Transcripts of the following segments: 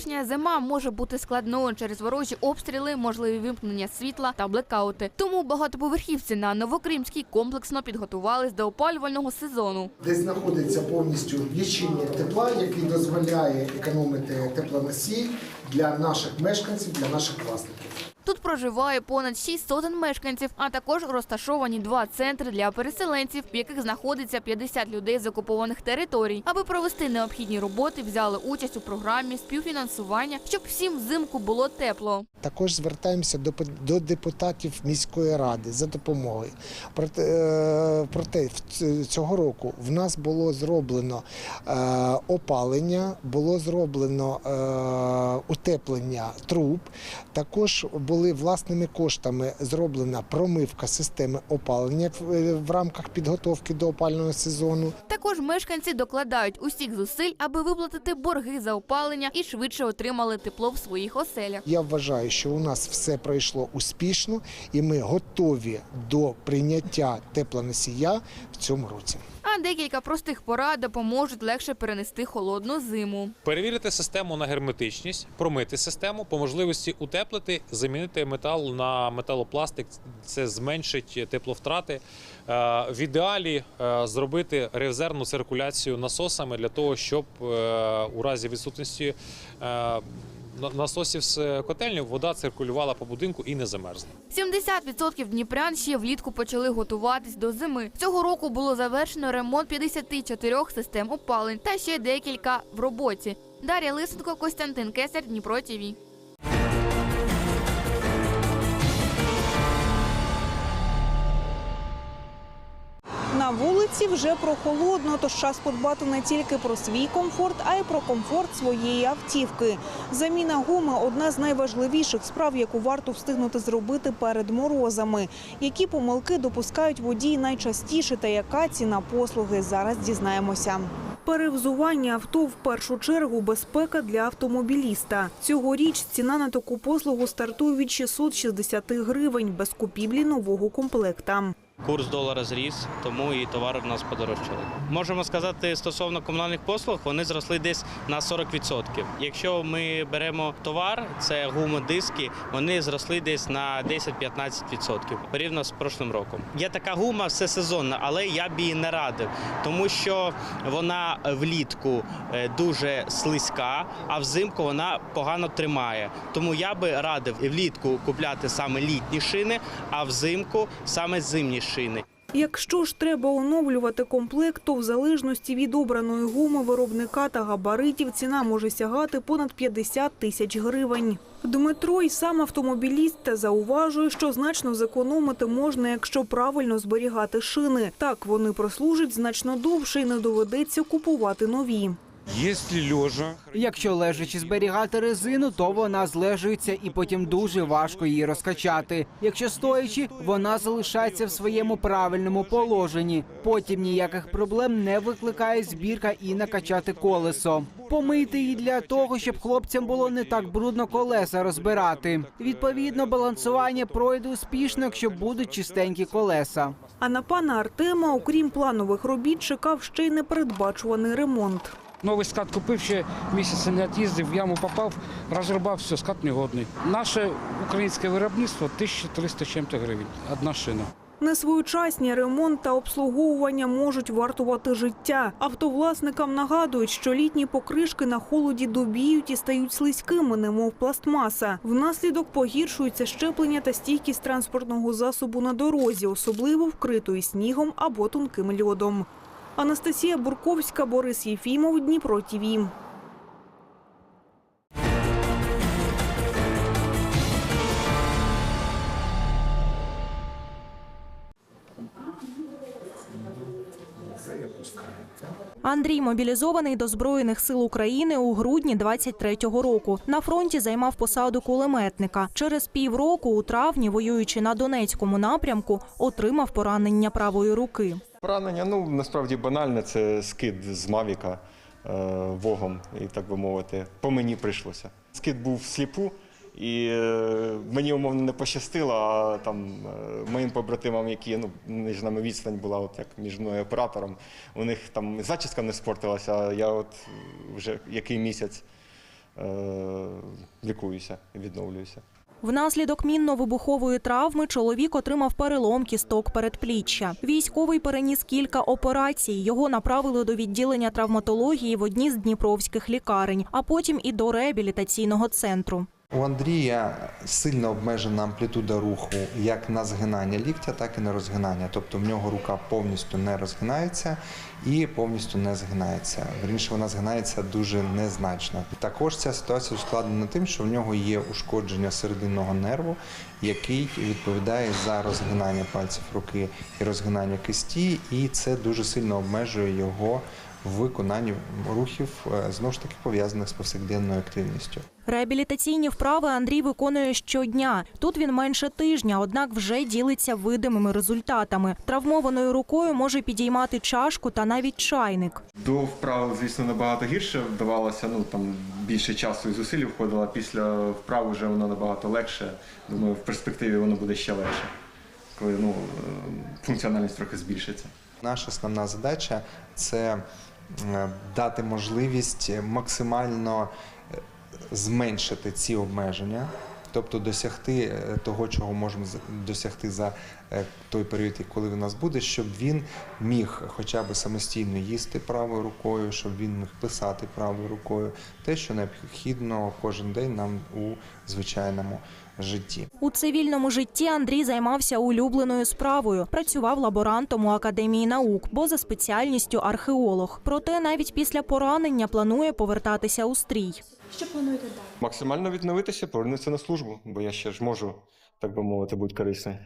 Нинішня зима може бути складною через ворожі обстріли, можливі вимкнення світла та блекаути. Тому багатоповерхівці на Новокримській комплексно підготувались до опалювального сезону. де знаходиться повністю лічильник тепла, який дозволяє економити теплоносій для наших мешканців, для наших власників. Тут проживає понад 6 сотень мешканців, а також розташовані два центри для переселенців, в яких знаходиться 50 людей з окупованих територій. Аби провести необхідні роботи, взяли участь у програмі співфінансування, щоб всім взимку було тепло. Також звертаємося до, депутатів міської ради за допомогою. Проте, е, цього року в нас було зроблено е, опалення, було зроблено е, утеплення труб. Також були власними коштами зроблена промивка системи опалення в, е, в рамках підготовки до опального сезону. Також мешканці докладають усіх зусиль, аби виплатити борги за опалення і швидше отримали тепло в своїх оселях. Я вважаю, що у нас все пройшло успішно, і ми готові до прийняття теплоносія в цьому році. А декілька простих порад допоможуть легше перенести холодну зиму. Перевірити систему на герметичність, промити систему, по можливості утеплити, замінити метал на металопластик. Це зменшить тепловтрати. Е, В ідеалі е, зробити резервну циркуляцію насосами для того, щоб е, у разі відсутності насосів з котельні вода циркулювала по будинку і не замерзла. 70% дніпрян ще влітку почали готуватись до зими. Цього року було завершено ремонт 54 систем опалень та ще декілька в роботі. Дар'я Лисенко, Костянтин Кесар, Дніпро ТІВІ. Вулиці вже прохолодно, тож час подбати не тільки про свій комфорт, а й про комфорт своєї автівки. Заміна гуми одна з найважливіших справ, яку варто встигнути зробити перед морозами. Які помилки допускають водії найчастіше та яка ціна послуги? Зараз дізнаємося. Перевзування авто в першу чергу безпека для автомобіліста. Цьогоріч ціна на таку послугу стартує від 660 гривень без купівлі нового комплекта. Курс долара зріс, тому і товари в нас подорожчали. Можемо сказати, стосовно комунальних послуг, вони зросли десь на 40%. Якщо ми беремо товар, це гуми, диски, вони зросли десь на 10-15% порівняно з прошлим роком. Є така гума всесезонна, але я б її не радив, тому що вона влітку е, дуже слизька, а взимку вона погано тримає. Тому я би радив влітку купляти саме літні шини, а взимку саме зимні шини. Якщо ж треба оновлювати комплект, то в залежності від обраної гуми виробника та габаритів ціна може сягати понад 50 тисяч гривень. Дмитро й сам автомобіліст та зауважує, що значно зекономити можна, якщо правильно зберігати шини. Так вони прослужать значно довше і не доведеться купувати нові. Якщо лежачи зберігати резину, то вона злежується і потім дуже важко її розкачати. Якщо стоячи, вона залишається в своєму правильному положенні. Потім ніяких проблем не викликає збірка і накачати колесо. Помити її для того, щоб хлопцям було не так брудно колеса розбирати. Відповідно, балансування пройде успішно, якщо будуть чистенькі колеса. А на пана Артема, окрім планових робіт, чекав ще й непередбачуваний ремонт. Новий скат купив ще місяця не їздив, в яму попав, розрубав, все, скат негодний. Наше українське виробництво 1300 чим-то гривень, одна шина. Несвоєчасні ремонт та обслуговування можуть вартувати життя. Автовласникам нагадують, що літні покришки на холоді добіють і стають слизькими, немов пластмаса. Внаслідок погіршується щеплення та стійкість транспортного засобу на дорозі, особливо вкритої снігом або тонким льодом. Анастасія Бурковська, Борис Єфімов, Дніпро ТІВІ. Андрій мобілізований до Збройних сил України у грудні 23-го року. На фронті займав посаду кулеметника. Через півроку, у травні, воюючи на Донецькому напрямку, отримав поранення правої руки. Поранення, ну насправді банальне, це скид з Мавіка е, вогом, і так би мовити. По мені прийшлося. Скид був сліпу, і е, мені умовно не пощастило, а там е, моїм побратимам, які ну, між нами відстань була, от як між мною і оператором, у них там зачіска не спортилася, а я от вже який місяць е, лікуюся, відновлююся. Внаслідок мінно-вибухової травми чоловік отримав перелом кісток передпліччя. Військовий переніс кілька операцій. Його направили до відділення травматології в одній з дніпровських лікарень, а потім і до реабілітаційного центру. У Андрія сильно обмежена амплітуда руху як на згинання ліктя, так і на розгинання. Тобто в нього рука повністю не розгинається і повністю не згинається. Вірніше, вона згинається дуже незначно. Також ця ситуація ускладнена тим, що в нього є ушкодження серединного нерву, який відповідає за розгинання пальців руки і розгинання кисті, і це дуже сильно обмежує його в виконанні рухів е, знову ж таки пов'язаних з повсякденною активністю. Реабілітаційні вправи Андрій виконує щодня. Тут він менше тижня, однак вже ділиться видимими результатами. Травмованою рукою може підіймати чашку та навіть чайник. До вправи, звісно, набагато гірше вдавалося. Ну там більше часу і зусиль входило, а після вправи вже воно набагато легше. Думаю, в перспективі воно буде ще легше, коли ну, е, функціональність трохи збільшиться. Наша основна задача це дати можливість максимально е, зменшити ці обмеження, тобто досягти е, того, чого можемо досягти за е, той період, коли у нас буде, щоб він міг хоча б самостійно їсти правою рукою, щоб він міг писати правою рукою, те, що необхідно кожен день нам у звичайному житті. У цивільному житті Андрій займався улюбленою справою. Працював лаборантом у академії наук, бо за спеціальністю археолог. Проте навіть після поранення планує повертатися у стрій. Максимально відновитися, повернутися на службу, бо я ще ж можу, так би мовити, бути корисним.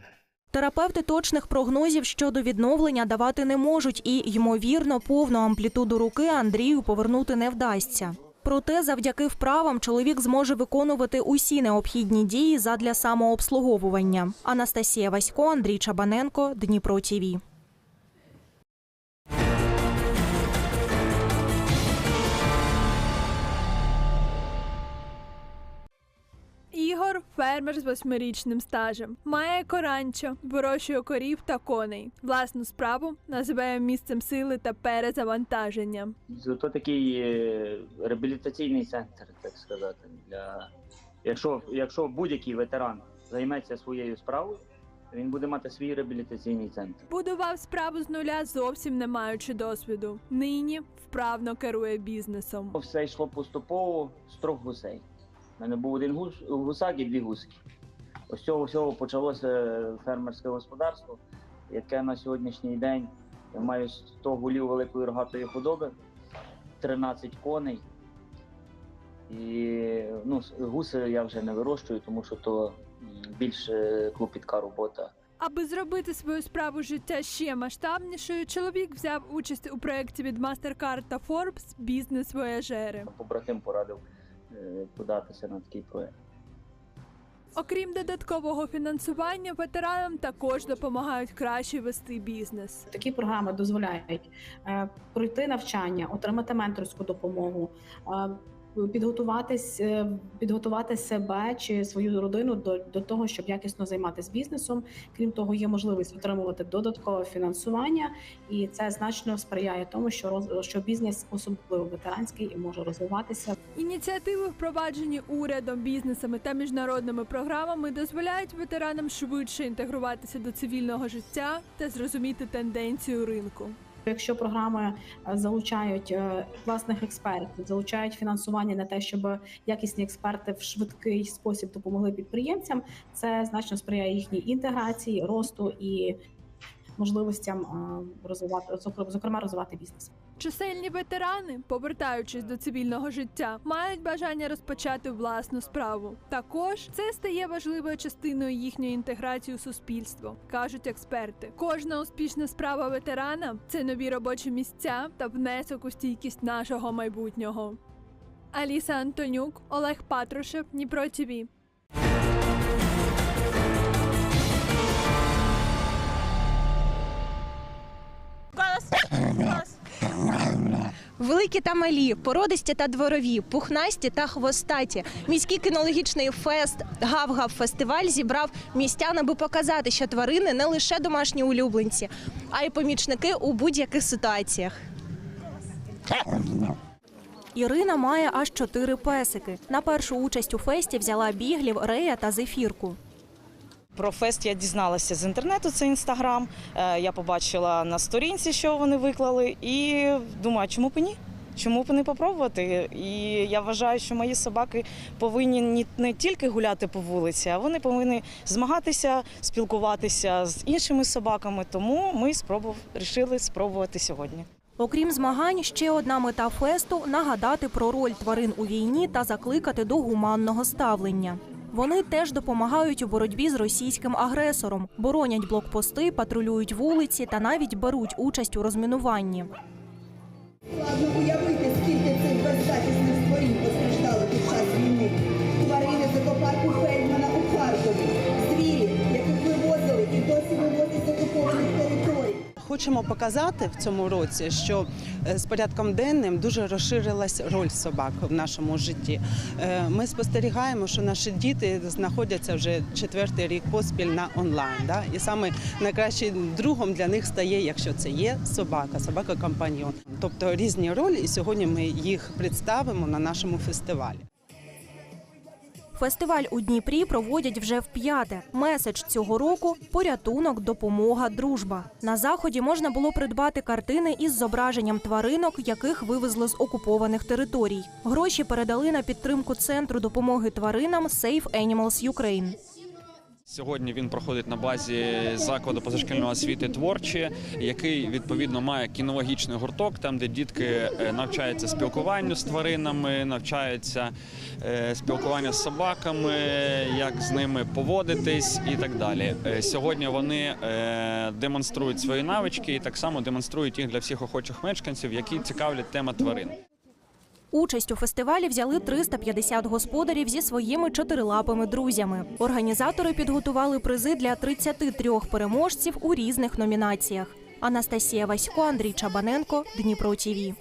Терапевти точних прогнозів щодо відновлення давати не можуть, і ймовірно, повну амплітуду руки Андрію повернути не вдасться. Проте, завдяки вправам, чоловік зможе виконувати усі необхідні дії задля самообслуговування. Анастасія Васько, Андрій Чабаненко, Дніпро ТІВІ. Ігор фермер з восьмирічним стажем. Має коранчо, вирощує корів та коней. Власну справу називає місцем сили та перезавантаження. То такий е, реабілітаційний центр, так сказати. Для... Якщо, якщо будь-який ветеран займеться своєю справою, він буде мати свій реабілітаційний центр. Будував справу з нуля, зовсім не маючи досвіду. Нині вправно керує бізнесом. Все йшло поступово з трьох гусей. У мене був один гус, гусак і дві гуски. Ось цього всього почалося фермерське господарство, яке на сьогоднішній день я маю 100 гулів великої рогатої худоби, 13 коней. І ну, гуси я вже не вирощую, тому що то більш е, клопітка робота. Аби зробити свою справу життя ще масштабнішою, чоловік взяв участь у проєкті від MasterCard та Forbes Бізнес-вояжери. Побратим порадив податися на такий проект. Окрім додаткового фінансування, ветеранам також допомагають краще вести бізнес. Такі програми дозволяють е, пройти навчання, отримати менторську допомогу, е, підготуватись, е, підготувати себе чи свою родину до, до того, щоб якісно займатися бізнесом. Крім того, є можливість отримувати додаткове фінансування, і це значно сприяє тому, що роз, що бізнес, особливо ветеранський, і може розвиватися. Ініціативи, впроваджені урядом, бізнесами та міжнародними програмами, дозволяють ветеранам швидше інтегруватися до цивільного життя та зрозуміти тенденцію ринку. Якщо програми е, залучають е, власних експертів, залучають фінансування на те, щоб якісні експерти в швидкий спосіб допомогли підприємцям, це значно сприяє їхній інтеграції, росту і можливостям е, розвивати зокрема- зокрема розвивати бізнес. Чисельні ветерани, повертаючись до цивільного життя, мають бажання розпочати власну справу. Також це стає важливою частиною їхньої інтеграції у суспільство, кажуть експерти. Кожна успішна справа ветерана це нові робочі місця та внесок у стійкість нашого майбутнього. Аліса Антонюк, Олег Патрушев, Дніпро ТІВІ. Великі та малі, породисті та дворові, пухнасті та хвостаті. Міський кінологічний фест Гав-Гав фестиваль зібрав містян, аби показати, що тварини не лише домашні улюбленці, а й помічники у будь-яких ситуаціях. Ірина має аж чотири песики. На першу участь у фесті взяла біглів, рея та зефірку. Про фест я дізналася з інтернету, це інстаграм. Е, Я побачила на сторінці, що вони виклали, і думаю, чому б ні? Чому б не попробувати? І я вважаю, що мої собаки повинні ні- не тільки гуляти по вулиці, а вони повинні змагатися, спілкуватися з іншими собаками. Тому ми спробували, вирішили спробувати сьогодні. Окрім змагань, ще одна мета фесту нагадати про роль тварин у війні та закликати до гуманного ставлення. Вони теж допомагають у боротьбі з російським агресором, боронять блокпости, патрулюють вулиці та навіть беруть участь у розмінуванні. Складно уявити, скільки цих беззахисних створінь постраждало під час війни. Тварини з екопарку Фельдмана у Харкові, звірі, яких вивозили і досі вивозять з окупованих територій. Хочемо показати в цьому році, що е, з порядком денним дуже розширилась роль собак в нашому житті. Е, Ми спостерігаємо, що наші діти знаходяться вже четвертий рік поспіль на онлайн. Да? І саме найкращим другом для них стає, якщо це є собака, собака-компаньйон. Тобто різні ролі, і сьогодні ми їх представимо на нашому фестивалі. Фестиваль у Дніпрі проводять вже вп'яте. Меседж цього року порятунок, допомога, дружба. На заході можна було придбати картини із зображенням тваринок, яких вивезли з окупованих територій. Гроші передали на підтримку центру допомоги тваринам Safe Animals Ukraine. Сьогодні він проходить на базі закладу позашкільної освіти творчі, який відповідно має кінологічний гурток, там де дітки е, навчаються спілкуванню з тваринами, навчаються е, спілкуванню з собаками, як з ними поводитись і так далі. Е, Сьогодні вони демонструють свої навички і так само демонструють їх для всіх охочих мешканців, які цікавлять тема тварин. Участь у фестивалі взяли 350 господарів зі своїми чотирилапими друзями. Організатори підготували призи для 33 переможців у різних номінаціях. Анастасія Васько, Андрій Чабаненко, Дніпро ТІВІ.